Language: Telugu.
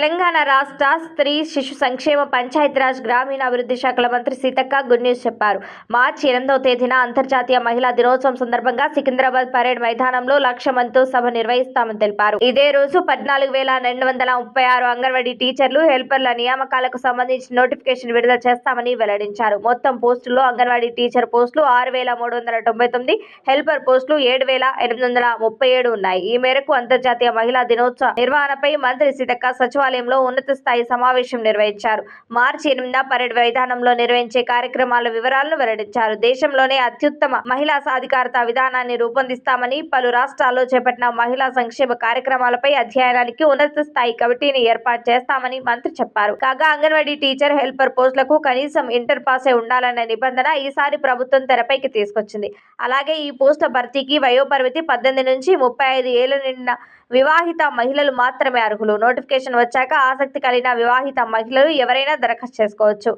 తెలంగాణ రాష్ట్ర స్త్రీ శిశు సంక్షేమ పంచాయతీరాజ్ గ్రామీణాభివృద్ధి శాఖల మంత్రి సీతక్క గుడ్ న్యూస్ చెప్పారు. మార్చి ఎనిమిదవ తేదీన అంతర్జాతీయ మహిళా దినోత్సవం సందర్భంగా సికింద్రాబాద్ పరేడ్ మైదానంలో లక్ష మందితో సభ నిర్వహిస్తామని తెలిపారు. ఇదే రోజు పద్నాలుగు వేల రెండు వందల ముప్పై ఆరు అంగన్వాడీ టీచర్లు హెల్పర్ల నియామకాలకు సంబంధించిన నోటిఫికేషన్ విడుదల చేస్తామని వెల్లడించారు. మొత్తం పోస్టుల్లో అంగన్వాడీ టీచర్ పోస్టులు ఆరు వేల మూడు వందల తొంభై తొమ్మిది హెల్పర్ పోస్టులు ఏడు వేల ఎనిమిది వందల ముప్పై ఏడు ఉన్నాయి. ఈ మేరకు అంతర్జాతీయ మహిళా దినోత్సవ నిర్వహణపై మంత్రి సీతక్క సచివాలయం సచివాలయంలో ఉన్నత స్థాయి సమావేశం నిర్వహించారు. మార్చి ఎనిమిదిన పరేడ్ మైదానంలో నిర్వహించే కార్యక్రమాల వివరాలను వెల్లడించారు. దేశంలోనే అత్యుత్తమ మహిళా సాధికారత విధానాన్ని రూపొందిస్తామని పలు రాష్ట్రాల్లో చేపట్టిన మహిళా సంక్షేమ కార్యక్రమాలపై అధ్యయనానికి ఉన్నత స్థాయి కమిటీని ఏర్పాటు చేస్తామని మంత్రి చెప్పారు. కాగా అంగన్వాడీ టీచర్ హెల్పర్ పోస్టులకు కనీసం ఇంటర్ పాసే ఉండాలనే నిబంధన ఈసారి ప్రభుత్వం తెరపైకి తీసుకొచ్చింది. అలాగే ఈ పోస్టుల భర్తీకి వయోపరిమితి పద్దెనిమిది నుంచి ముప్పై ఐదు ఏళ్ళ నిండిన వివాహిత మహిళలు మాత్రమే అర్హులు. నోటిఫికేషన్ వచ్చాక ఆసక్తి కలిగిన వివాహిత మహిళలు ఎవరైనా దరఖాస్తు చేసుకోవచ్చు.